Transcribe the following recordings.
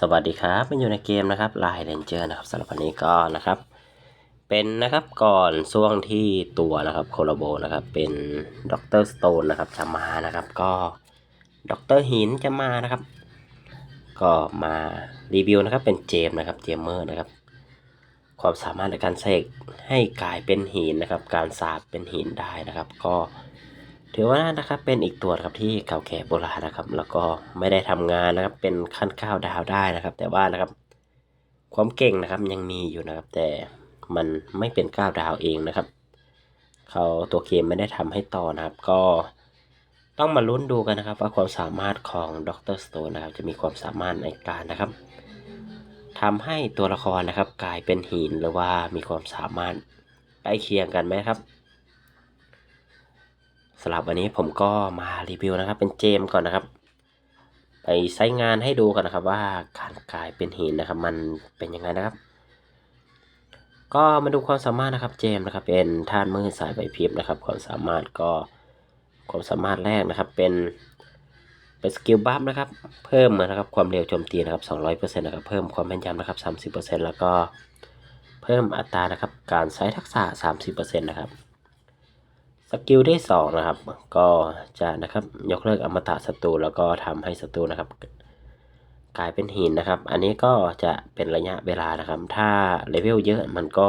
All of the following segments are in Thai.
สวัสดีครับมันอยู่ในเกมนะครับไลน์เรนเจอร์นะครับสำหรับวันนี้ก็นะครับ เป็นนะครับก่อนช่วงที่ตัวนะครับโคโลโบนะครับ เป็นด็อกเตอร์สโตนนะครับจะมานะครับ ก็ด็อกเตอร์หินจะมานะครับ ก็มารีวิวนะครับเป็นเจมนะครับเจมเมอร์นะครับ ความสามารถในการเสกให้กลายเป็นหินนะครับ การสาบเป็นหินได้นะครับ ก็ ถือว่านะครับเป็นอีกตัวครับที่เก่าแก่โบราณนะครับ แล้วก็ไม่ได้ทำงานนะครับ เป็นขั้นก้าวดาวได้นะครับ แต่ว่านะครับ ความเก่งนะครับยังมีอยู่นะครับ แต่มันไม่เป็นก้าวดาวเองนะครับเขาตัวเกมไม่ได้ทำให้ต่อนะครับ ก็ต้องมาลุ้นดูกันนะครับ ว่าความสามารถของดรสโตนนะครับ จะมีความสามารถในการนะครับทำให้ตัวละครนะครับ กลายเป็นหินหรือว่ามีความสามารถใกล้เคียงกันไหมครับ สำหรับวันนี้ผมก็มารีวิวนะครับ เป็นเจมก่อนนะครับ ไปใช้งานให้ดูกันนะครับ ว่าการกลายเป็นหินนะครับ มันเป็นยังไงนะครับ ก็มาดูความสามารถนะครับเจมนะครับ เป็นท่านมือสายใบพิบนะครับ ความสามารถก็ความสามารถแรกนะครับ เป็นเป็นสกิลบัฟนะครับ เพิ่มนะครับความเร็วโจมตีนะครับ200%นะครับ เพิ่มความแม่นยำนะครับ30%แล้วก็เพิ่มอัตรานะครับ การใช้ทักษะ 30%นะครับ สกิลที่สองนะครับ ก็จะนะครับยกเลิกอมตะศัตรูแล้วก็ทำให้ศัตรูนะครับ กลายเป็นหินนะครับ อันนี้ก็จะเป็นระยะเวลานะครับ ถ้าเลเวลเยอะมันก็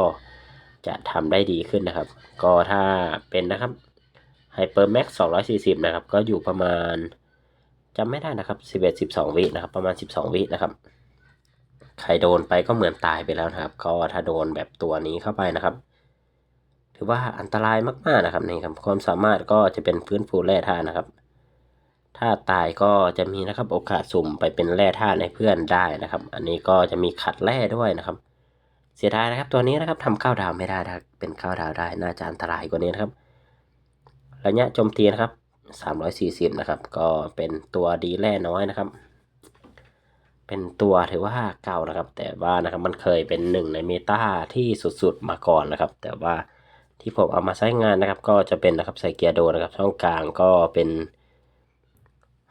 จะทำได้ดีขึ้นนะครับ ก็ถ้าเป็นนะครับไฮเปอร์แม็ก240นะครับ ก็อยู่ประมาณจำไม่ได้นะครับ11 12วินะครับ ประมาณ12วินะครับ ใครโดนไปก็เหมือนตายไปแล้วนะครับ ก็ถ้าโดนแบบตัวนี้เข้าไปนะครับ ถือว่าอันตรายมากๆนะครับนี่ครับความสามารถก็จะเป็นฟื้นฟูแร่ธาตุนะครับ ถ้าตายก็จะมีนะครับโอกาสสุ่มไปเป็นแร่ธาตุให้เพื่อนได้นะครับ อันนี้ก็จะมีขัดแร่ด้วยนะครับ เสียดายนะครับตัวนี้นะครับทำข้าวดาวไม่ได้นะเป็นข้าวดาวได้น่าจะอันตรายกว่านี้นะครับระยะโจมตีนะครับ340 นะครับ ก็เป็นตัวดีแร่น้อยนะครับ เป็นตัวถือว่าเก่านะครับ แต่ว่านะครับมันเคยเป็นหนึ่งในเมตาที่สุดๆมาก่อนนะครับ แต่ว่า ที่ผมเอามาใช้งานนะครับ ก็จะเป็นนะครับใส่เกียร์โดนะครับ ช่องกลางก็เป็น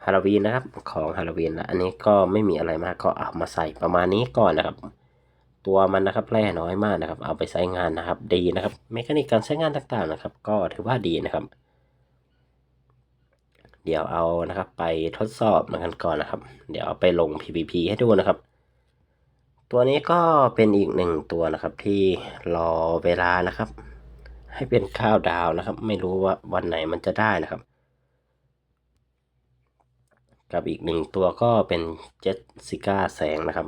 ฮาโลวีนนะครับของฮาโลวีนนะอันนี้ก็ไม่มีอะไรมากก็เอามาใส่ประมาณนี้ก่อนนะครับ ตัวมันนะครับแร่น้อยมากนะครับ เอาไปใช้งานนะครับ ดีนะครับเมคานิกการใช้งานต่างๆนะครับ ก็ถือว่าดีนะครับ เดี๋ยวเอานะครับ ไปทดสอบกันก่อนนะครับ เดี๋ยวเอาไปลง PVP ให้ดูนะครับ ตัวนี้ก็เป็นอีกหนึ่งตัวนะครับที่รอเวลานะครับ ให้เป็นข้าวดาวนะครับ ไม่รู้ว่าวันไหนมันจะได้นะครับ กับอีกหนึ่งตัวก็เป็นเจ s สิก้าแสงนะครับ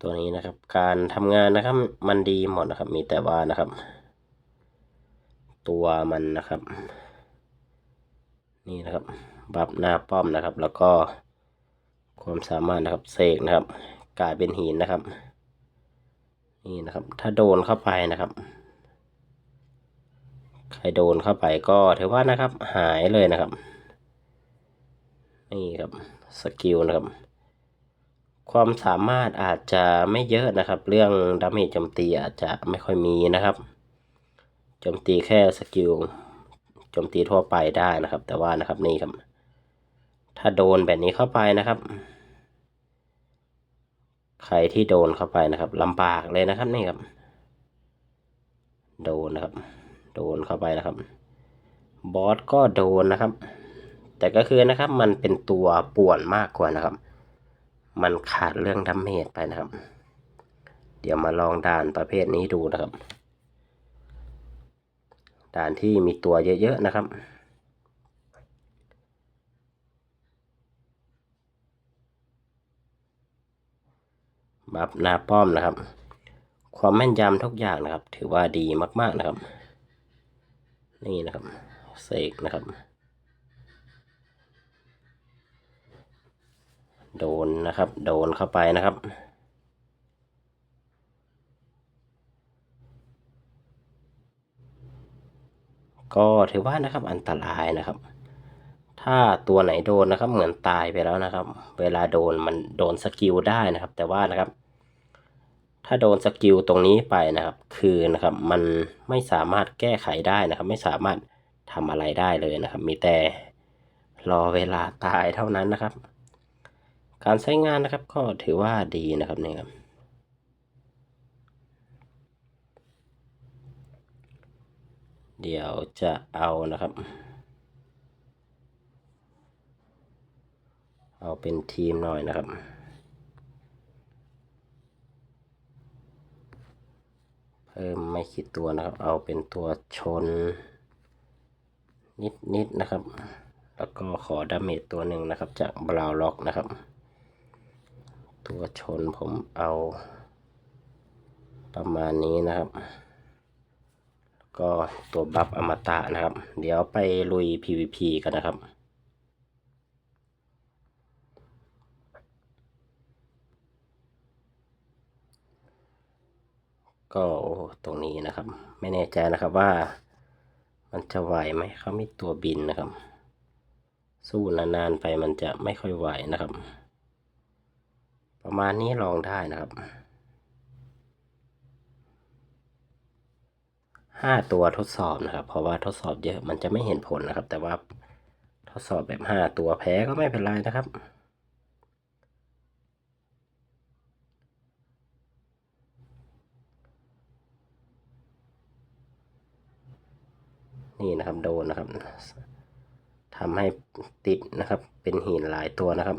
ตัวนี้นะครับ การทำงานนะครับมันดีหมดนะครับ มีแต่ว่านะครับ ตัวมันนะครับ นี่นะครับ บัฟหน้าป้อมนะครับ แล้วก็ความสามารถนะครับเสกนะครับ กลายเป็นหินนะครับ นี่นะครับ ถ้าโดนเข้าไปนะครับ ใครโดนเข้าไปก็ถือว่านะครับหายเลยนะครับ นี่ครับสกิลนะครับ ความสามารถอาจจะไม่เยอะนะครับ เรื่องดาเมจโจมตีอาจจะไม่ค่อยมีนะครับโจมตีแค่สกิลโจมตีทั่วไปได้นะครับ แต่ว่านะครับนี่ครับ ถ้าโดนแบบนี้เข้าไปนะครับ ใครที่โดนเข้าไปนะครับลำบากเลยนะครับนี่ครับ โดนนะครับ โดนเข้าไปนะครับ บอสก็โดนนะครับ แต่ก็คือนะครับมันเป็นตัวป่วนมากกว่านะครับ มันขาดเรื่องดาเมจไปนะครับ เดี๋ยวมาลองด่านประเภทนี้ดูนะครับ ด่านที่มีตัวเยอะๆนะครับบัฟหน้าป้อมนะครับ ความแม่นยำทุกอย่างนะครับ ถือว่าดีมากๆนะครับ นี่นะครับเสกนะครับ โดนนะครับ โดนเข้าไปนะครับก็ถือว่านะครับอันตรายนะครับ ถ้าตัวไหนโดนนะครับเหมือนตายไปแล้วนะครับ เวลาโดนมันโดนสกิลได้นะครับ แต่ว่านะครับ ถ้าโดนสกิลตรงนี้ไปนะครับ คือนะครับมันไม่สามารถแก้ไขได้นะครับ ไม่สามารถทำอะไรได้เลยนะครับ มีแต่รอเวลาตายเท่านั้นนะครับ การใช้งานนะครับก็ถือว่าดีนะครับเนี่ยครับเดี๋ยวจะเอานะครับ เอาเป็นทีมหน่อยนะครับ เพิ่มไม่คิดตัวนะครับ เอาเป็นตัวชน นิดๆนนะครับ แล้วก็ขอดาเมจตัวหนึ่งนะครับ จากบราวล็อกนะครับ ตัวชนผมเอาประมาณนี้นะครับก็ตัวบัฟอมตะนะครับ เดี๋ยวไปลุย PVP กันนะครับ ก็ตรงนี้นะครับ ไม่แน่ใจนะครับว่า มันจะไหวไหมเขามีตัวบินนะครับ สู้นานๆไปมันจะไม่ค่อยไหวนะครับ ประมาณนี้ลองได้นะครับห้าตัวทดสอบนะครับ เพราะว่าทดสอบเยอะมันจะไม่เห็นผลนะครับ แต่ว่าทดสอบแบบห้าตัวแพ้ก็ไม่เป็นไรนะครับ นี่นะครับโดนนะครับทำให้ติดนะครับเป็นหินหลายตัวนะครับ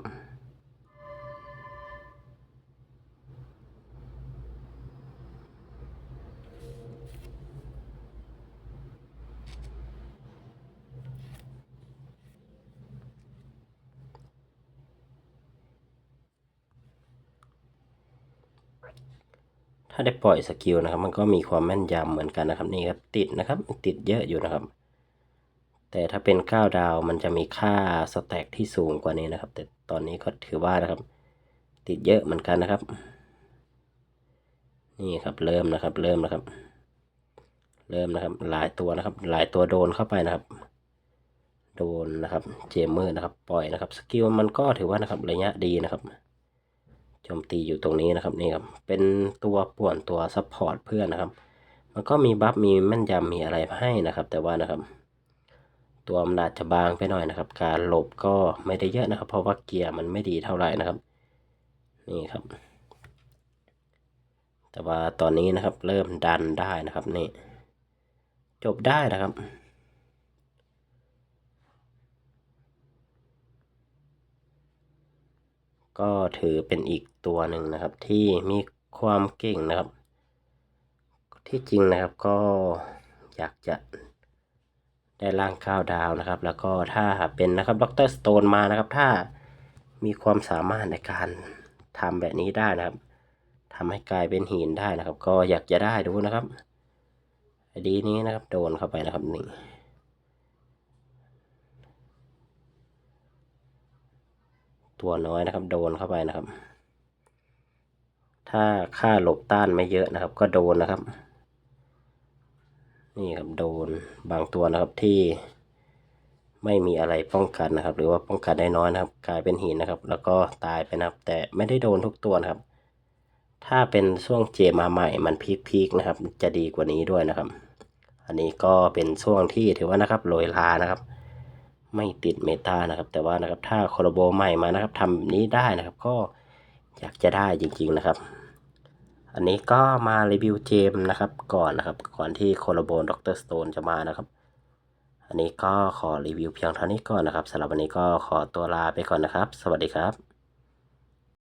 ถ้าได้ปล่อยสกิลนะครับ มันก็มีความแม่นยำเหมือนกันนะครับนี่ครับติดนะครับติดเยอะอยู่นะครับ แต่ถ้าเป็นก้าดาวมันจะมีค่าสแต็กที่สูงกว่านี้นะครับ แต่ตอนนี้ก็ถือว่านะครับ ติดเยอะเหมือนกันนะครับ นี่ครับเริ่มนะครับ เริ่มนะครับ เริ่มนะครับ หลายตัวนะครับ หลายตัวโดนเข้าไปนะครับโดนนะครับ เจมเมอร์นะครับ ปล่อยนะครับ สกิลมันก็ถือว่านะครับ ระยะดีนะครับ จมตีอยู่ตรงนี้นะครับนี่ครับเป็นตัวป่วนตัวซัพพอร์ตเพื่อนนะครับ มันก็มีบัฟมีแม่นยำมีอะไรให้นะครับ แต่ว่านะครับ ตัวมันอาจจะบางไปหน่อยนะครับ การหลบก็ไม่ได้เยอะนะครับ เพราะว่าเกียร์มันไม่ดีเท่าไหร่นะครับ นี่ครับ แต่ว่าตอนนี้นะครับเริ่มดันได้นะครับนี่จบได้นะครับ ก็ถือเป็นอีกตัวหนึ่งนะครับ ที่มีความเก่งนะครับ ที่จริงนะครับก็อยากจะได้ร่างข้าวดาวนะครับ แล้วก็ถ้าเป็นนะครับดรสโตนมานะครับ ถ้ามีความสามารถในการทำแบบนี้ได้นะครับทำให้กลายเป็นหินได้นะครับ ก็อยากจะได้ดูนะครับไอดีนี้นะครับ โดนเข้าไปนะครับหนี่ง ตัวน้อยนะครับ โดนเข้าไปนะครับ ถ้าค่าหลบต้านไม่เยอะนะครับ ก็โดนนะครับ นี่ครับโดนบางตัวนะครับที่ไม่มีอะไรป้องกันนะครับ หรือว่าป้องกันได้น้อยนะครับ กลายเป็นหินนะครับ แล้วก็ตายไปนะครับ แต่ไม่ได้โดนทุกตัวนะครับ ถ้าเป็นช่วงเจมาใหม่มันพีคๆนะครับ จะดีกว่านี้ด้วยนะครับ อันนี้ก็เป็นช่วงที่ถือว่านะครับโรยลานะครับ ไม่ติดเมตานะครับ แต่ว่านะครับถ้าคอร์โบใหม่มานะครับทำแบบนี้ได้นะครับ ก็อยากจะได้จริง ๆนะครับ อันนี้ก็มารีวิวเจมนะครับก่อนนะครับ ก่อนที่โคโลโบนด็อกเตอร์สโตนจะมานะครับ อันนี้ก็ขอรีวิวเพียงเท่านี้ก่อนนะครับสำหรับวันนี้ก็ขอตัวลาไปก่อนนะครับ สวัสดีครับ